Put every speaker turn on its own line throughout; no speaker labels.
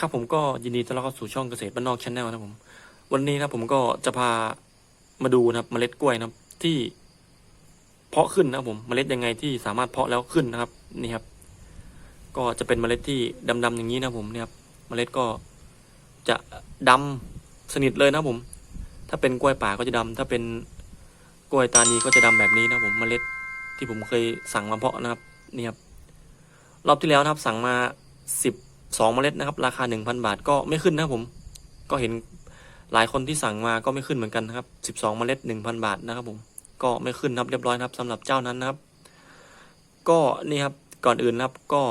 ครับผมก็ยินดีต้อนรับเข้าสู่ช่องเกษตรบ้านนอกชาแนลนะครับผม วันนี้นะผมก็จะพามาดูนะครับ เมล็ดกล้วยนะครับ ที่เพาะขึ้นนะครับผมเมล็ดยังไงที่สามารถเพาะแล้วขึ้นนะครับ นี่ครับ ก็จะเป็นเมล็ดที่ดำๆอย่างนี้นะผมเนี่ยครับ เมล็ดก็จะดำสนิทเลยนะผม ถ้าเป็นกล้วยป่าก็จะดำถ้าเป็นกล้วยตานีก็จะดำแบบนี้นะผมเมล็ดที่ผมเคยสั่งมาเพาะนะครับนี่ครับรอบที่แล้วนะครับ สั่งมาสิบ สองเมล็ดนะครับ ราคาหนึ่งพันบาทก็ไม่ขึ้นนะครับผม ก็เห็นหลายคนที่สั่งมาก็ไม่ขึ้นเหมือนกันนะครับสิบสองเมล็ดหนึ่งพันบาทนะครับผม ก็ไม่ขึ้นนะครับเรียบร้อยครับสำหรับเจ้านั้นนะครับ ก็นี่ครับก่อนอื่นนะครับ ก็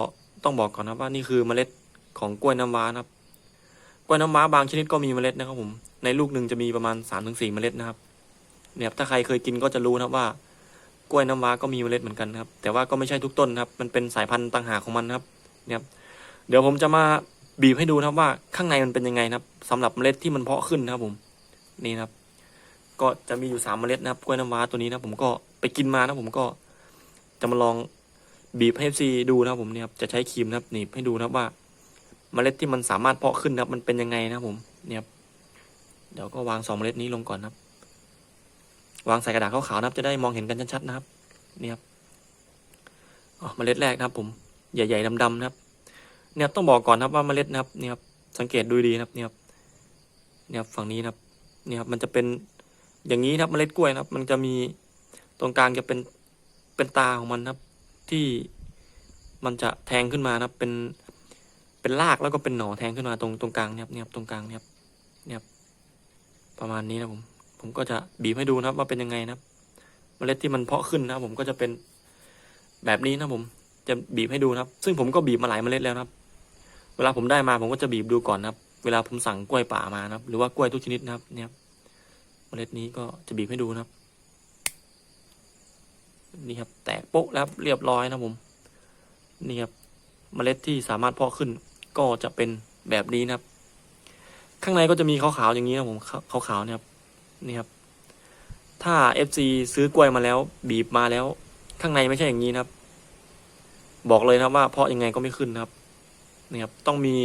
ต้องบอกก่อนนะครับว่านี่คือเมล็ดของกล้วยน้ำว้านะครับ กล้วยน้ำว้าบางชนิดก็มีเมล็ดนะครับผม ในลูกหนึ่งจะมีประมาณสามถึงสี่เมล็ดนะครับ เนี่ยถ้าใครเคยกินก็จะรู้นะครับว่ากล้วยน้ำว้าก็มีเมล็ดเหมือนกันครับ แต่ว่าก็ไม่ใช่ทุกต้นครับ มันเป็นสายพันธุ์ต่างหากของมันครับ เนี่ยครับ เดี๋ยวผมจะมาบีบให้ดูนะครับว่าข้างในมันเป็นยังไงนะครับสำหรับเมล็ดที่มันเพาะขึ้นนะครับผมนี่นะครับ ก็จะมีอยู่สามเมล็ดนะครับกล้วยน้ำว้าตัวนี้นะผมก็ไปกินมานะผมก็จะมาลองบีบให้ซีดูนะครับผมเนี่ยครับจะใช้ครีมนะครับหนีบให้ดูนะครับว่าเมล็ดที่มันสามารถเพาะขึ้นนะครับ มันเป็นยังไงนะครับผมเนี่ยครับเดี๋ยวก็วางสองเมล็ดนี้ลงก่อนนะครับ วางใส่กระดาษขาวๆนะครับจะได้มองเห็นกันชัดๆนะครับนี่ครับอ๋อเมล็ดแรกนะครับผมใหญ่ๆดำๆนะครับ เนี่ยต้องบอกก่อนนะครับว่าเมล็ดนะครับเนี่ยครับสังเกตดูดีนะครับเนี่ยครับเนี่ยครับฝั่งนี้นะครับเนี่ยครับมันจะเป็นอย่างนี้นะครับเมล็ดกล้วยนะครับ มันจะมีตรงกลางจะเป็นเป็นตาของมันนะครับ ที่มันจะแทงขึ้นมานะครับ เป็นเป็นรากแล้วก็เป็นหน่อแทงขึ้นมาตรงตรงกลางเนี่ยครับเนี่ยครับตรงกลางเนี่ยครับเนี่ยครับประมาณนี้นะผมผมก็จะบีบให้ดูนะครับว่าเป็นยังไงนะครับ เมล็ดที่มันเพาะขึ้นนะครับ ผมก็จะเป็นแบบนี้นะผมจะบีบให้ดูนะครับ ซึ่งผมก็บีบมาหลายเมล็ดแล้วนะครับ เวลาผมได้มาผมก็จะบีบดูก่อนนะครับ เวลาผมสั่งกล้วยป่ามานะครับ หรือว่ากล้วยทุกชนิดนะครับ เนี่ยครับเมล็ดนี้ก็จะบีบให้ดูนะครับ นี่ครับ แตกโป๊ะแล้วเรียบร้อยนะผม นี่ครับ เมล็ดที่สามารถเพาะขึ้น ก็จะเป็นแบบนี้นะครับ ข้างในก็จะมีขาวๆอย่างนี้นะผมขาวๆเนี่ยครับนี่ครับ ถ้า FC ซื้อกล้วยมาแล้ว บีบมาแล้ว ข้างในไม่ใช่อย่างนี้นะครับ บอกเลยนะครับว่าเพาะยังไงก็ไม่ขึ้นนะครับ นี่ครับต้องมี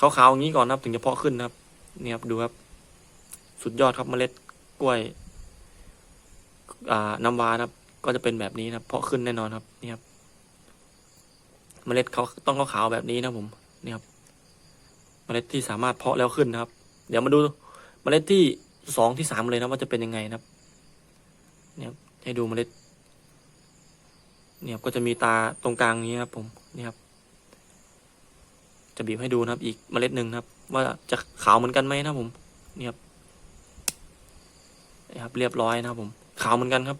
ขาวๆอย่างนี้ก่อนนะครับ ถึงจะเพาะขึ้นนะครับนี่ครับดูครับ สุดยอดครับเมล็ดกล้วย อ่าน้ำว้านะครับ ก็จะเป็นแบบนี้นะครับเพาะขึ้นแน่นอนครับนี่ครับ เมล็ดเขาต้องขาวๆแบบนี้นะผมนี่ครับ เมล็ดที่สามารถเพาะแล้วขึ้นนะครับ เดี๋ยวมาดูเมล็ดที่สองที่สามเลยนะว่าจะเป็นยังไงนะครับเนี่ยครับให้ดูเมล็ดเนี่ยครับก็จะมีตาตรงกลางนี้ครับผมเนี่ยครับ จะบีบให้ดูนะครับ อีกเมล็ดหนึ่งนะครับ ว่าจะขาวเหมือนกันไหมนะผมเนี่ยครับครับ เรียบร้อยนะครับ ผม ขาวเหมือนกันครับ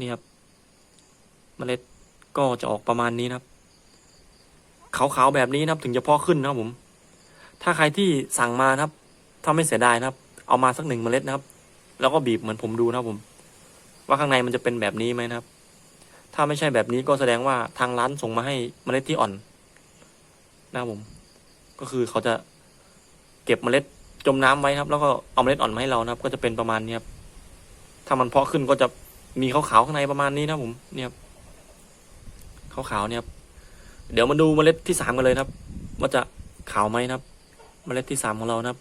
นี่ครับ เมล็ดก็จะออกประมาณนี้นะครับ ขาวๆแบบนี้นะครับ ถึงจะพาะขึ้นนะครับผม ถ้าใครที่สั่งมานะครับ ถ้าไม่เสียดายนะครับ เอามาสักหนึ่งเมล็ดนะครับ แล้วก็บีบเหมือนผมดูนะครับผม ว่าข้างในมันจะเป็นแบบนี้ไหมนะครับ ถ้าไม่ใช่แบบนี้ก็แสดงว่าทางร้านส่งมาให้เมล็ดที่อ่อน นะครับผม ก็คือเขาจะเก็บเมล็ดจมน้ำไว้ครับ แล้วก็เอาเมล็ดอ่อนมาให้เรานะครับ ก็จะเป็นประมาณนี้ครับ ถ้ามันเพาะขึ้นก็จะมีขาวๆข้างในประมาณนี้นะผมเนี่ยครับขาวๆเนี่ยครับเดี๋ยวมาดูเมล็ดที่สามกันเลยครับ ว่าจะขาวไหมครับ เมล็ดที่สามของเรานะครับ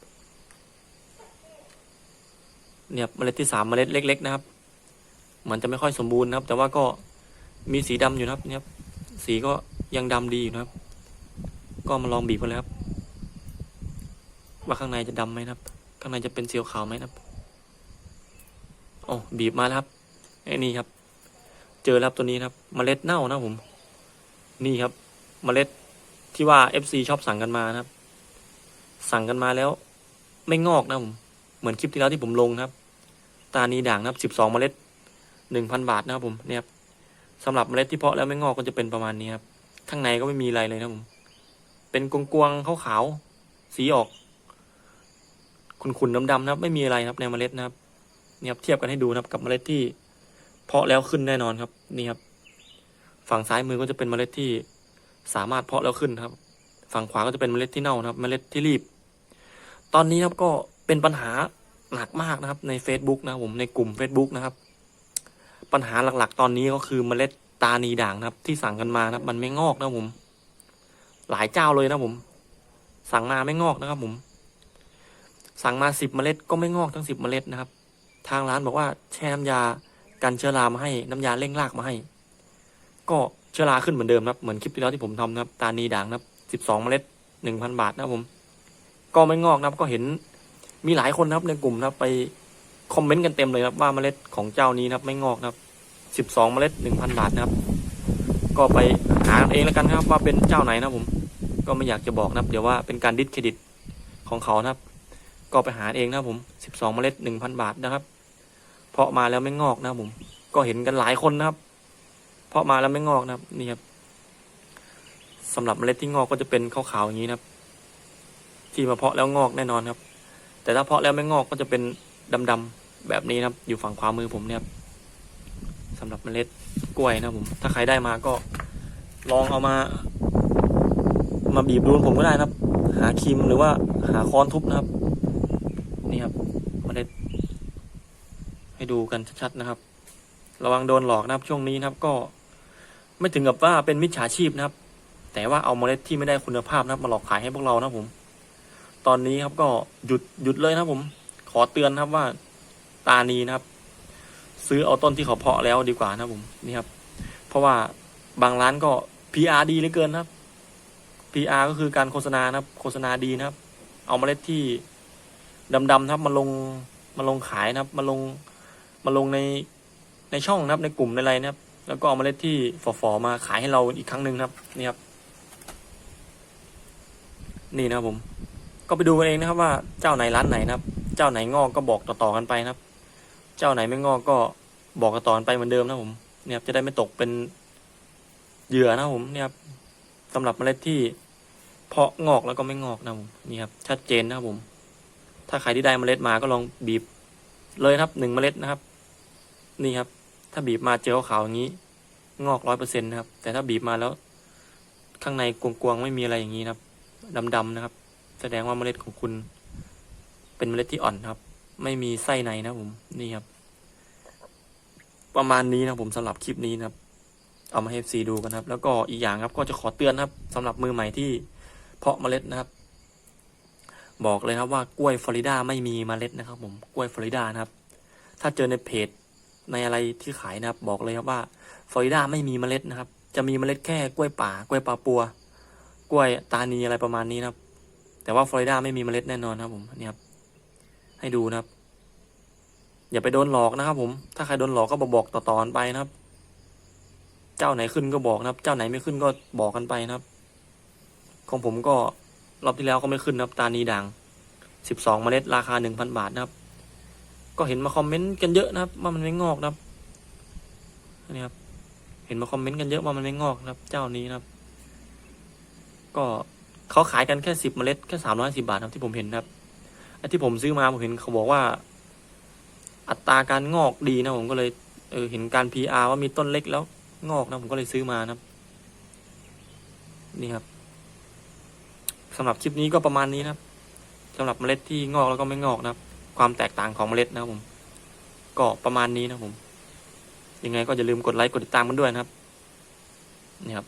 เนี่ยเมล็ดที่สามเมล็ดเล็ก ๆ นะครับเหมือนจะไม่ค่อยสมบูรณ์นะครับ แต่ว่าก็มีสีดำอยู่นะครับ เนี่ยสีก็ยังดำดีอยู่นะครับ ก็มาลองบีบกันเลยครับ ว่าข้างในจะดำไหมครับ ข้างในจะเป็นสีขาวไหมครับโอ้บีบมาแล้วครับไอ้นี่ครับ เจอแล้วครับตัวนี้ครับเมล็ดเน่านะผม นี่ครับเมล็ดที่ว่า FC ชอบสั่งกันมานะครับ สั่งกันมาแล้ว ไม่งอกนะผมเหมือนคลิปที่แล้วที่ผมลงครับ ตานีด่างนะครับสิบสองเมล็ดหนึ่งพันบาทนะครับผมเนี่ยครับสำหรับเมล็ดที่เพาะแล้วไม่งอกก็จะเป็นประมาณนี้ครับข้างในก็ไม่มีอะไรเลยนะผม เป็นกวงๆขาวๆสีออก ขุ่นๆดำๆนะครับ ไม่มีอะไรครับในเมล็ดนะครับนี่ครับเทียบกันให้ดูนะครับกับเมล็ดที่ เพาะแล้วขึ้นแน่นอนครับ นี่ครับ ฝั่งซ้ายมือก็จะเป็นเมล็ดที่สามารถเพาะแล้วขึ้นครับ ฝั่งขวาก็จะเป็นเมล็ดที่เน่านะครับ เมล็ดที่รีบ ตอนนี้ครับก็เป็นปัญหาหนักมากนะครับ ใน Facebook นะครับผมในกลุ่ม Facebook นะครับ ปัญหาหลักๆ ตอนนี้ก็คือเมล็ดตานีด่างนะครับ ที่สั่งกันมานะครับ มันไม่งอกนะผม หลายเจ้าเลยนะผม สั่งมาไม่งอกนะครับ ผม สั่งมาสิบเมล็ดก็ไม่งอกทั้งสิบเมล็ดนะครับ ทางร้านบอกว่าแช่น้ำยากันเชื้อรามาให้น้ำยาเร่งรากมาให้ ก็เชื้อราขึ้นเหมือนเดิมนะครับเหมือนคลิปที่แล้วที่ผมทำนะครับ ตานีด่างนะครับสิบสองเมล็ดหนึ่งพันบาทนะครับผม ก็ไม่งอกนะครับก็เห็นมีหลายคนนะครับในกลุ่มนะครับไปคอมเมนต์กันเต็มเลยครับว่าเมล็ดของเจ้านี้นะครับ ไม่งอกนะครับสิบสองเมล็ดหนึ่งพันบาทนะครับ ก็ไปหาเองแล้วกันครับว่าเป็นเจ้าไหนนะครับผม ก็ไม่อยากจะบอกนะครับ เดี๋ยวว่าเป็นการดิสเครดิตของเขานะครับ ก็ไปหาเองนะผมสิบสองเมล็ดหนึ่งพันบาทนะครับ เพาะมาแล้วไม่งอกนะผม ก็เห็นกันหลายคนนะครับ เพาะมาแล้วไม่งอกนะครับ นี่ครับสำหรับเมล็ดที่งอกก็จะเป็นขาวๆอย่างนี้นะครับ ที่มาเพาะแล้วงอกแน่นอนครับ แต่ถ้าเพาะแล้วไม่งอกก็จะเป็นดำๆแบบนี้นะครับ อยู่ฝั่งขวามือผมเนี่ยครับสำหรับเมล็ดกล้วยนะผม ถ้าใครได้มาก็ลองเอามา มาบีบดูผมก็ได้นะครับ หาครีมหรือว่าหาค้อนทุบนะครับ นี่ครับมล็ดให้ดูกันชัดๆนะครับ ระวังโดนหลอกนะครับช่วงนี้นะครับก็ไม่ถึงกับว่าเป็นมิจฉาชีพนะครับ แต่ว่าเอาเมล็ดที่ไม่ได้คุณภาพนะครับ มาหลอกขายให้พวกเรานะผม ตอนนี้ครับก็หยุดหยุดเลยนะผม ขอเตือนครับว่าตานีนะครับ ซื้อเอาต้นที่เขาเพาะแล้วดีกว่านะผมนี่ครับ เพราะว่าบางร้านก็ PR ดีเหลือเกินนะครับ PR ก็คือการโฆษณานะครับ โฆษณาดีนะครับ เอาเมล็ดที่ดำๆนะครับมาลงมาลงขายนะครับ มาลงมาลงในในช่องนะครับในกลุ่มในอะไรนะครับ แล้วก็เอาเมล็ดที่ฝ่อๆมาขายให้เราอีกครั้งหนึ่งนะครับนี่ครับ นี่นะครับผม ก็ไปดูกันเองนะครับว่าเจ้าไหนร้านไหนนะครับ เจ้าไหนงอกก็บอกต่อๆกันไปนะครับ เจ้าไหนไม่งอกก็บอกต่อกันไปเหมือนเดิมนะผมเนี่ยครับจะได้ไม่ตกเป็นเหยื่อนะผมเนี่ยครับ สำหรับเมล็ดที่เพาะงอกแล้วก็ไม่งอกนะผมนี่ครับชัดเจนนะครับผม ถ้าใครที่ได้เมล็ดมาก็ลองบีบเลยครับหนึ่งเมล็ดนะครับ นี่ครับ ถ้าบีบมาเจอขาวๆอย่างนี้ งอกร้อยเปอร์เซ็นต์นะครับ แต่ถ้าบีบมาแล้ว ข้างในกวงๆไม่มีอะไรอย่างนี้นะครับดำๆนะครับ แสดงว่าเมล็ดของคุณ เป็นเมล็ดที่อ่อนครับ ไม่มีไส้ในนะผมนี่ครับ ประมาณนี้นะผมสำหรับคลิปนี้นะครับ เอามาให้ซีดูกันครับ แล้วก็อีกอย่างครับก็จะขอเตือนครับสำหรับมือใหม่ที่เพาะเมล็ดนะครับ บอกเลยครับว่ากล้วยฟลอริดาไม่มีเมล็ดนะครับ ผมกล้วยฟลอริดานะครับ ถ้าเจอในเพจในอะไรที่ขายนะครับ บอกเลยครับว่าฟลอริดาไม่มีเมล็ดนะครับ จะมีเมล็ดแค่กล้วยป่ากล้วยปลาปัว กล้วยตานีอะไรประมาณนี้นะครับ แต่ว่าฟลอริดาไม่มีเมล็ดแน่นอนนะครับ ผมนี่ครับให้ดูนะครับ อย่าไปโดนหลอกนะครับ ผม ถ้าใครโดนหลอกก็บอกบอกต่อๆไปนะครับ เจ้าไหนขึ้นก็บอกนะครับ เจ้าไหนไม่ขึ้นก็บอกกันไปนะครับ ของผมก็รอบที่แล้วก็ไม่ขึ้นนะครับ ตานีด่างสิบสองเมล็ดราคาหนึ่งพันบาทนะครับ ก็เห็นมาคอมเมนต์กันเยอะนะครับ ว่ามันไม่งอกนะครับนี่ครับ เห็นมาคอมเมนต์กันเยอะว่ามันไม่งอกนะครับ เจ้านี้นะครับ ก็เขาขายกันแค่สิบเมล็ดแค่สามร้อยสิบาทครับที่ผมเห็นนะครับไอ้ที่ผมซื้อมาผมเห็นเขาบอกว่า อัตราการงอกดีนะผมก็เลยเออเห็นการ PR ว่ามีต้นเล็กแล้ว งอกนะผมก็เลยซื้อมานะครับ นี่ครับสำหรับคลิปนี้ก็ประมาณนี้นะครับสำหรับเมล็ดที่งอกแล้วก็ไม่งอกนะครับ ความแตกต่างของเมล็ดนะครับผม ก็ประมาณนี้นะครับผม ยังไงก็อย่าลืมกดไลค์กดติดตามกันด้วยนะครับ นี่ครับ